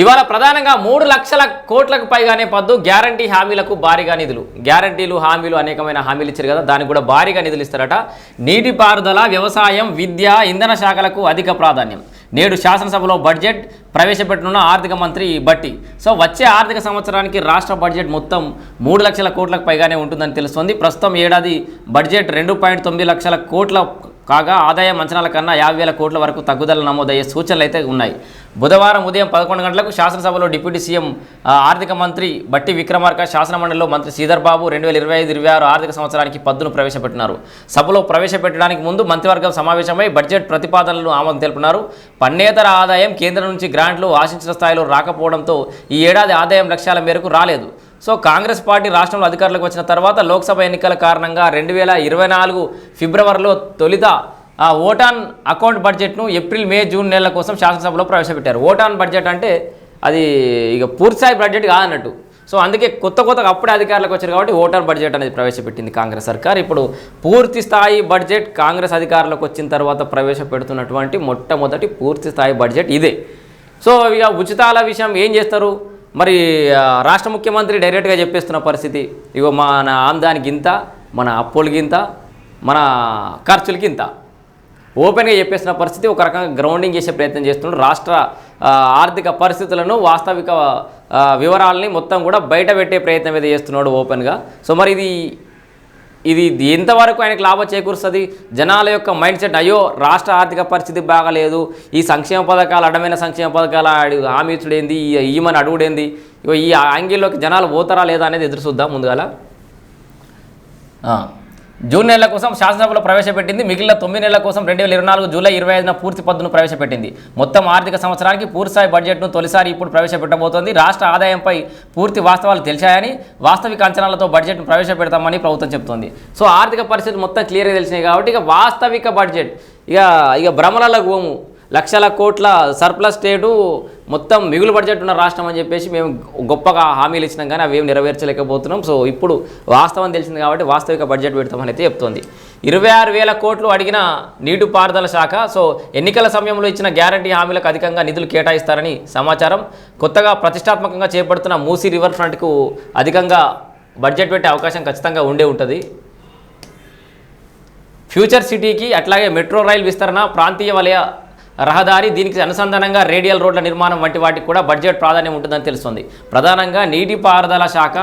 ఇవాళ ప్రధానంగా మూడు లక్షల కోట్లకు పైగానే పద్దు గ్యారంటీ హామీలకు భారీగా నిధులు. గ్యారంటీలు హామీలు అనేకమైన హామీలు ఇచ్చారు కదా దానికి కూడా భారీగా నిధులు ఇస్తారట. నీటిపారుదల వ్యవసాయం విద్య ఇంధన శాఖలకు అధిక ప్రాధాన్యం. నేడు శాసనసభలో బడ్జెట్ ప్రవేశపెట్టనున్న ఆర్థిక మంత్రి బట్టి. సో వచ్చే ఆర్థిక సంవత్సరానికి రాష్ట్ర బడ్జెట్ మొత్తం మూడు లక్షల కోట్లకు పైగానే ఉంటుందని తెలుస్తోంది. ప్రస్తుతం ఏడాది బడ్జెట్ రెండు పాయింట్ తొమ్మిది లక్షల కోట్ల కాగా ఆదాయం అంచనాల కన్నా యాభై వేల కోట్ల వరకు తగ్గుదల నమోదయ్యే సూచనలు అయితే ఉన్నాయి. బుధవారం ఉదయం పదకొండు గంటలకు శాసనసభలో డిప్యూటీ సీఎం ఆర్థిక మంత్రి బట్టి విక్రమార్క శాసనమండలిలో మంత్రి శ్రీధర్ బాబు రెండు వేల ఇరవై ఐదు ఇరవై ఆరు ఆర్థిక సంవత్సరానికి పద్దును ప్రవేశపెట్టినారు. సభలో ప్రవేశపెట్టడానికి ముందు మంత్రివర్గం సమావేశమై బడ్జెట్ ప్రతిపాదనలను ఆమోదం తెలుపుతున్నారు పన్నేతర ఆదాయం కేంద్రం నుంచి గ్రాంట్లు ఆశించిన స్థాయిలో రాకపోవడంతో ఈ ఏడాది ఆదాయం లక్ష్యాల మేరకు రాలేదు. సో కాంగ్రెస్ పార్టీ రాష్ట్రంలో అధికారులకు వచ్చిన తర్వాత లోక్సభ ఎన్నికల కారణంగా రెండు వేల ఇరవై నాలుగు ఫిబ్రవరిలో తొలిత ఆ ఓటాన్ అకౌంట్ బడ్జెట్ను ఏప్రిల్ మే జూన్ నెలల కోసం శాసనసభలో ప్రవేశపెట్టారు. ఓటాన్ బడ్జెట్ అంటే అది ఇక పూర్తిస్థాయి బడ్జెట్ కాదన్నట్టు. సో అందుకే కొత్త కొత్తగా అప్పుడే అధికారులకు వచ్చారు కాబట్టి ఓటాన్ బడ్జెట్ అనేది ప్రవేశపెట్టింది కాంగ్రెస్ సర్కార్. ఇప్పుడు పూర్తి స్థాయి బడ్జెట్ కాంగ్రెస్ అధికారులకు వచ్చిన తర్వాత ప్రవేశపెడుతున్నటువంటి మొట్టమొదటి పూర్తి స్థాయి బడ్జెట్ ఇదే. సో ఇక ఉచితాల విషయం ఏం చేస్తారు? మరి రాష్ట్ర ముఖ్యమంత్రి డైరెక్ట్గా చెప్పేస్తున్న పరిస్థితి. ఇగో మన ఆమ్దానికి ఇంత మన అప్పులకి ఇంత మన ఖర్చులకి ఇంత. ఓపెన్గా చెప్పేసిన పరిస్థితి ఒక రకంగా గ్రౌండింగ్ చేసే ప్రయత్నం చేస్తున్నాడు రాష్ట్ర ఆర్థిక పరిస్థితులను వాస్తవిక వివరాలని మొత్తం కూడా బయట పెట్టే ప్రయత్నం అయితే చేస్తున్నాడు ఓపెన్గా. సో మరి ఇది ఇది ఎంతవరకు ఆయనకు లాభం చేకూరుస్తుంది? జనాల యొక్క మైండ్ సెట్ అయ్యో రాష్ట్ర ఆర్థిక పరిస్థితి బాగాలేదు. ఈ సంక్షేమ పథకాలు అడమైన సంక్షేమ పథకాలు ఆడి హామీ ఇచ్చుడేంది? ఈ- ఈమని అడుగుడేంది? ఈ యాంగిల్లోకి జనాలు పోతారా లేదా అనేది ఎదురు చూద్దాం ముందుగాల. జూన్ నెల కోసం శాసనసభలో ప్రవేశపెట్టింది. మిగిలిన తొమ్మిది నెలల కోసం రెండు వేల ఇరవై నాలుగు జూలై ఇరవై ఐదున పూర్తి పద్దును ప్రవేశపెట్టింది. మొత్తం ఆర్థిక సంవత్సరానికి పూర్తిస్థాయి బడ్జెట్ను తొలిసారి ఇప్పుడు ప్రవేశపెట్టబోతోంది. రాష్ట్ర ఆదాయంపై పూర్తి వాస్తవాలు తెలిసాయని వాస్తవిక అంచనాలతో బడ్జెట్ను ప్రవేశపెడతామని ప్రభుత్వం చెబుతోంది సో ఆర్థిక పరిస్థితి మొత్తం క్లియర్గా తెలిసినాయి కాబట్టి ఇక వాస్తవిక బడ్జెట్ ఇక ఇక భ్రమలలో గోము లక్షల కోట్ల సర్ప్లస్ స్టేటు మొత్తం మిగులు బడ్జెట్ ఉన్న రాష్ట్రం అని చెప్పేసి మేము గొప్పగా హామీలు ఇచ్చినాం కానీ అవి నెరవేర్చలేకపోతున్నాం. సో ఇప్పుడు వాస్తవం తెలిసింది కాబట్టి వాస్తవిక బడ్జెట్ పెడతామని అయితే చెప్తోంది. ఇరవై ఆరు వేల కోట్లు అడిగిన నీటిపారుదల శాఖ సో ఎన్నికల సమయంలో ఇచ్చిన గ్యారంటీ హామీలకు అధికంగా నిధులు కేటాయిస్తారని సమాచారం. కొత్తగా ప్రతిష్టాత్మకంగా చేపడుతున్న మూసీ రివర్ ఫ్రంట్కు అధికంగా బడ్జెట్ పెట్టే అవకాశం ఖచ్చితంగా ఉండే ఉంటుంది. ఫ్యూచర్ సిటీకి అట్లాగే మెట్రో రైల్ విస్తరణ ప్రాంతీయ వలయ రహదారి దీనికి అనుసంధానంగా రేడియల్ రోడ్ల నిర్మాణం వంటి వాటికి కూడా బడ్జెట్ ప్రాధాన్యం ఉంటుందని తెలుస్తుంది. ప్రధానంగా నీటిపారుదల శాఖ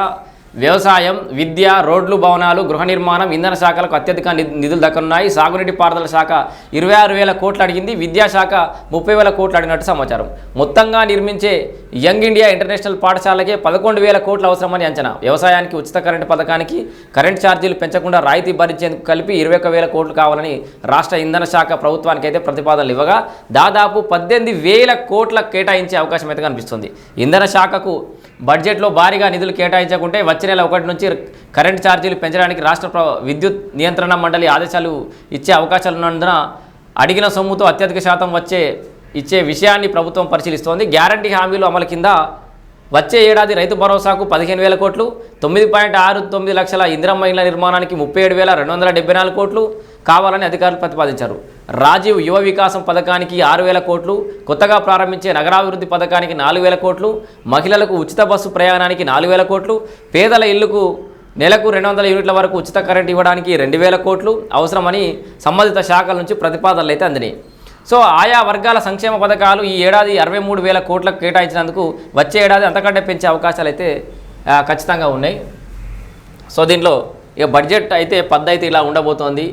వ్యవసాయం విద్య రోడ్లు భవనాలు గృహ నిర్మాణం ఇంధన శాఖలకు అత్యధిక ని- నిధులు దక్కనున్నాయి. సాగునీటి పారుదల శాఖ ఇరవై ఆరు వేల కోట్లు అడిగింది. విద్యాశాఖ ముప్పై వేల కోట్లు అడిగినట్టు సమాచారం. మొత్తంగా నిర్మించే యంగ్ ఇండియా ఇంటర్నేషనల్ పాఠశాలకే పదకొండు వేల కోట్లు అవసరమని అంచనా. వ్యవసాయానికి ఉచిత కరెంటు పథకానికి కరెంట్ ఛార్జీలు పెంచకుండా రాయితీ భరించేందుకు కలిపి ఇరవై ఒక వేల కోట్లు కావాలని రాష్ట్ర ఇంధన శాఖ ప్రభుత్వానికి అయితే ప్రతిపాదనలు ఇవ్వగా దాదాపు పద్దెనిమిది వేల కోట్ల కేటాయించే అవకాశం అయితే కనిపిస్తుంది. ఇంధన శాఖకు బడ్జెట్లో భారీగా నిధులు కేటాయించకుంటే వచ్చే నెల ఒకటి నుంచి కరెంట్ ఛార్జీలు పెంచడానికి రాష్ట్ర ప్ర- విద్యుత్ నియంత్రణ మండలి ఆదేశాలు ఇచ్చే అవకాశాలు ఉన్నందున అడిగిన సొమ్ముతో అత్యధిక శాతం వచ్చే ఇచ్చే విషయాన్ని ప్రభుత్వం పరిశీలిస్తోంది. గ్యారంటీ హామీలు అమలు కింద వచ్చే ఏడాది రైతు భరోసాకు పదిహేను వేల కోట్లు తొమ్మిది పాయింట్ ఆరు తొమ్మిది లక్షల ఇందిరమ్మ ఇళ్ళ నిర్మాణానికి ముప్పై ఏడు వేల రెండు వందల డెబ్బై నాలుగు కోట్లు కావాలని అధికారులు ప్రతిపాదించారు. రాజీవ్ యువ వికాసం పథకానికి ఆరు వేల కోట్లు కొత్తగా ప్రారంభించే నగరాభివృద్ధి పథకానికి నాలుగు వేల కోట్లు మహిళలకు ఉచిత బస్సు ప్రయాణానికి నాలుగు వేల కోట్లు పేదల ఇళ్ళకు నెలకు రెండు వందల యూనిట్ల వరకు ఉచిత కరెంట్ ఇవ్వడానికి రెండు వేల కోట్లు అవసరమని సంబంధిత శాఖల నుంచి ప్రతిపాదనలు అయితే అందినాయి. సో ఆయా వర్గాల సంక్షేమ పథకాలు ఈ ఏడాది అరవై మూడు వేల కోట్లకు కేటాయించినందుకు వచ్చే ఏడాది అంతకంటే పెంచే అవకాశాలు అయితే ఖచ్చితంగా ఉన్నాయి. సో దీంట్లో ఇక బడ్జెట్ అయితే పద్ధతి ఇలా ఉండబోతోంది.